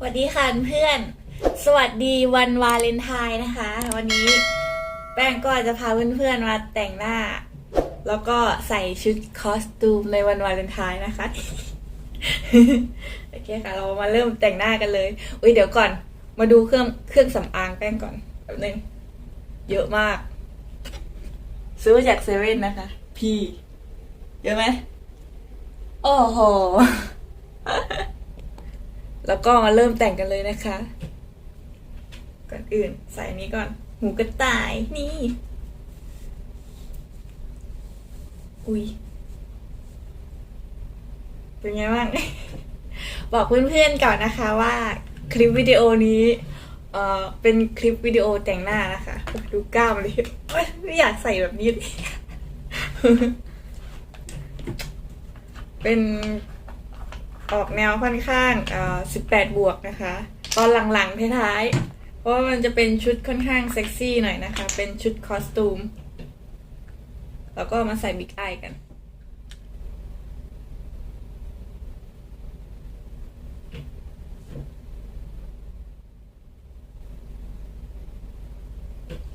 สวัสดีค่ะเพื่อน สวัสดีวันวาเลนไทน์นะคะ วันนี้แป้งก็จะพาเพื่อนๆมาแต่งหน้า แล้วก็ใส่ชุดคอสตูมในวันวาเลนไทน์นะคะ โอเคค่ะ เรามาเริ่มแต่งหน้ากันเลย อุ้ยเดี๋ยวก่อน มาดูเครื่องเครื่องสำอางแป้งก่อนแป๊บนึง เยอะมาก ซื้อมาจากเซเว่นนะคะ พี่ เยอะไหมโอ้โห แล้วก็มาเริ่มแต่งกันเลยนะคะ ก่อนอื่นใส่นี้ก่อน หูกระต่ายนี่ อุ้ยเป็นไงบ้าง บอกเพื่อนๆก่อนนะคะว่าคลิปวิดีโอนี้ เอ่อ เป็นคลิปวิดีโอแต่งหน้านะคะ ดูกล้ามเลยโอ๊ยไม่อยากใส่แบบนี้เลยเป็น ออกแนวค่อนข้างเอ่อ18 บวกนะคะ ตอนหลังๆท้ายๆ เพราะว่ามันจะเป็นชุดค่อนข้างเซ็กซี่หน่อยนะคะ เป็นชุดคอสตูม แล้วก็มาใส่บิ๊กไอกัน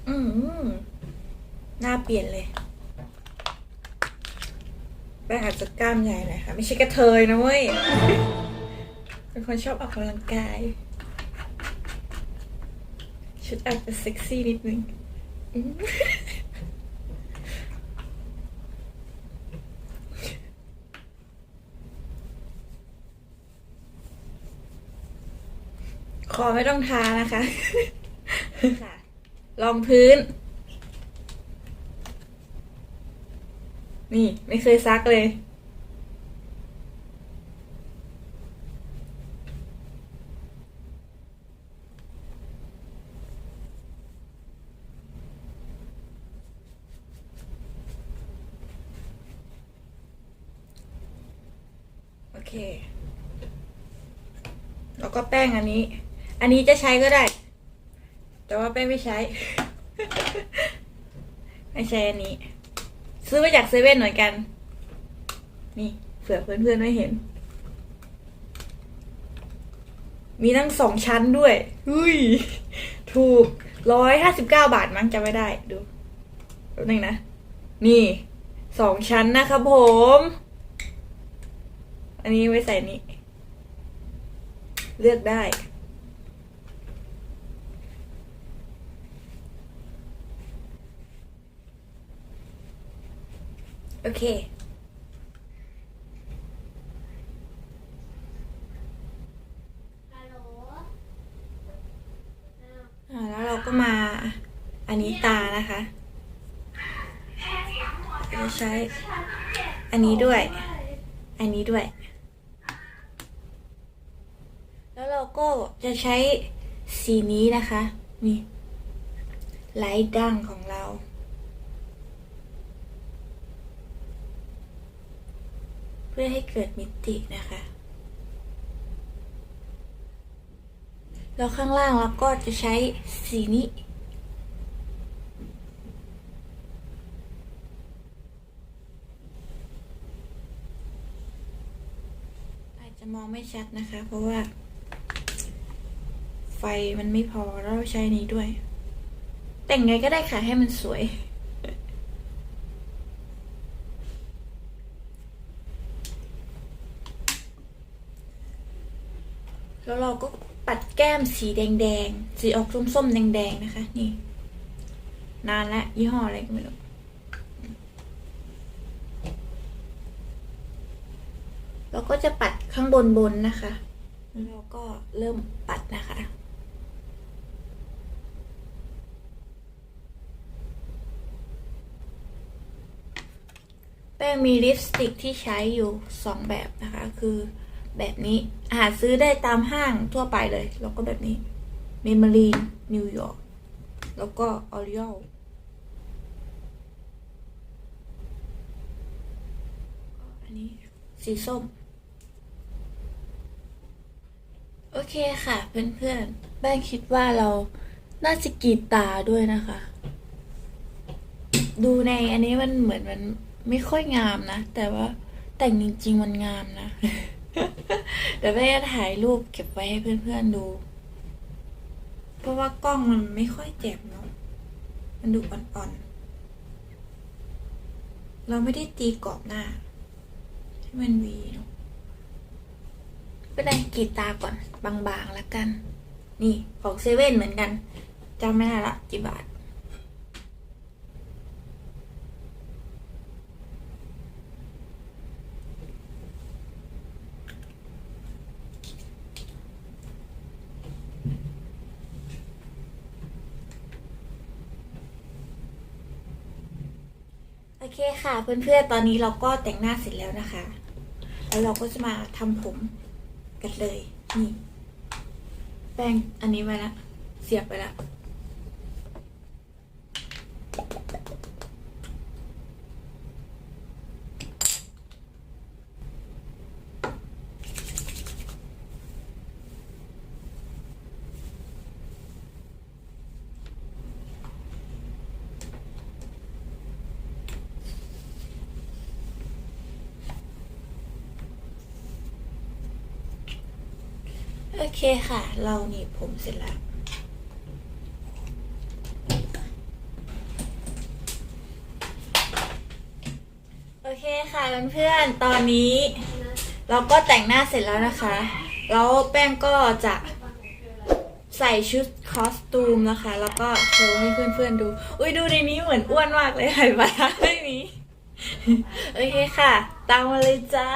อืมหน้าเปลี่ยนเลย แป้งอาจจะกล้ามใหญ่หน่อยค่ะ ไม่ใช่กระเทยนะเว้ย เป็นคนชอบออกกำลังกาย ชุดอาจจะเซ็กซี่นิดนึงอืมคอไม่ต้องทานะคะค่ะรองพื้น นี่ไม่เคยซักเลย โอเค แล้วก็แป้งอันนี้ อันนี้จะใช้ก็ได้ แต่ว่าแป้งไม่ใช้ ไม่ใช้อันนี้ ซื้อมาจากเซเว่นเหมือนกัน นี่เผื่อเพื่อนๆไม่เห็น มีทั้งสองชั้นด้วยอุ้ย ถูกร้อยห้าสิบเก้าบาทมั้งจำไม่ได้ดูแป๊บนึงนะ นี่สองชั้นนะครับผม อันนี้ไว้ใส่นี่ เลือกได้ โอเค ฮัลโหลอ่าแล้วเราก็มา อันนี้ตานะคะจะใช้ อันนี้ด้วย อันนี้ด้วย แล้วเราก็จะใช้สีนี้นะคะ นี่ไลท์ดั้งของเรา เพื่อให้เกิดมิตินะคะ แล้วข้างล่างเราก็จะใช้สีนี้อาจจะมองไม่ชัดนะคะ เพราะว่า ไฟมันไม่พอแล้วเราใช้นี้ด้วย แต่งไงก็ได้ค่ะให้มันสวย แล้วเราก็ปัดแก้มสีแดงๆ สีออกส้มๆ แดงๆ นะคะ นี่ นานแล้วยี่ห้ออะไรก็ไม่รู้เราก็จะปัดข้างบนบนนะคะ แล้วก็เริ่มปัดนะคะ แป้งมีลิปสติกที่ใช้อยู่สองแบบนะคะ คือ แบบนี้ หาซื้อได้ตามห้างทั่วไปเลย แล้วก็แบบนี้ เมม l รีนนิวยอร์ก แล้วก็ออริ l อันนี้สีส้ม โอเคค่ะเพื่อนๆ แป้งคิดว่าเราน่าจะกรีดตาด้วยนะคะ ดูในอันนี้มันเหมือนมันไม่ค่อยงามนะ แต่ว่าแต่งจริงๆมันงามนะ เดี๋ยวแม่จะถ่ายรูปเก็บไว้ให้เพื่อนๆดู เพราะว่ากล้องมันไม่ค่อยเจ็บเนาะ มันดูอ่อนๆ เราไม่ได้ตีกรอบหน้า ให้มันวีเนาะเป็นไรกรีดตาก่อน บางๆแล้วกัน นี่ของเซเว่นเหมือนกันจำไม่ได้ละกี่บาท โอเคค่ะเพื่อนๆ ตอนนี้เราก็แต่งหน้าเสร็จแล้วนะคะ แล้วเราก็จะมาทำผมกันเลย นี่ แป้งอันนี้ไว้ละ เสียบไปละ อเคค่ะ เราหนีบผมเสร็จแล้ว โอเคค่ะเพื่อนๆ ตอนนี้ เราก็แต่งหน้าเสร็จแล้วนะคะ แล้วแป้งก็จะใส่ชุดคอสตูมนะคะ แล้วก็โชว์ให้เพื่อนๆดู อุ้ยดูในนี้เหมือนอ้วนมากเลยไข่ปลาร้าไม่มีโอเคค่ะ ตามมาเลยจ้า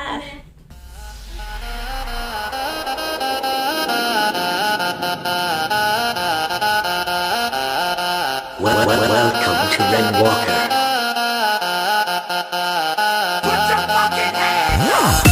and Walker. Put your fucking hands up!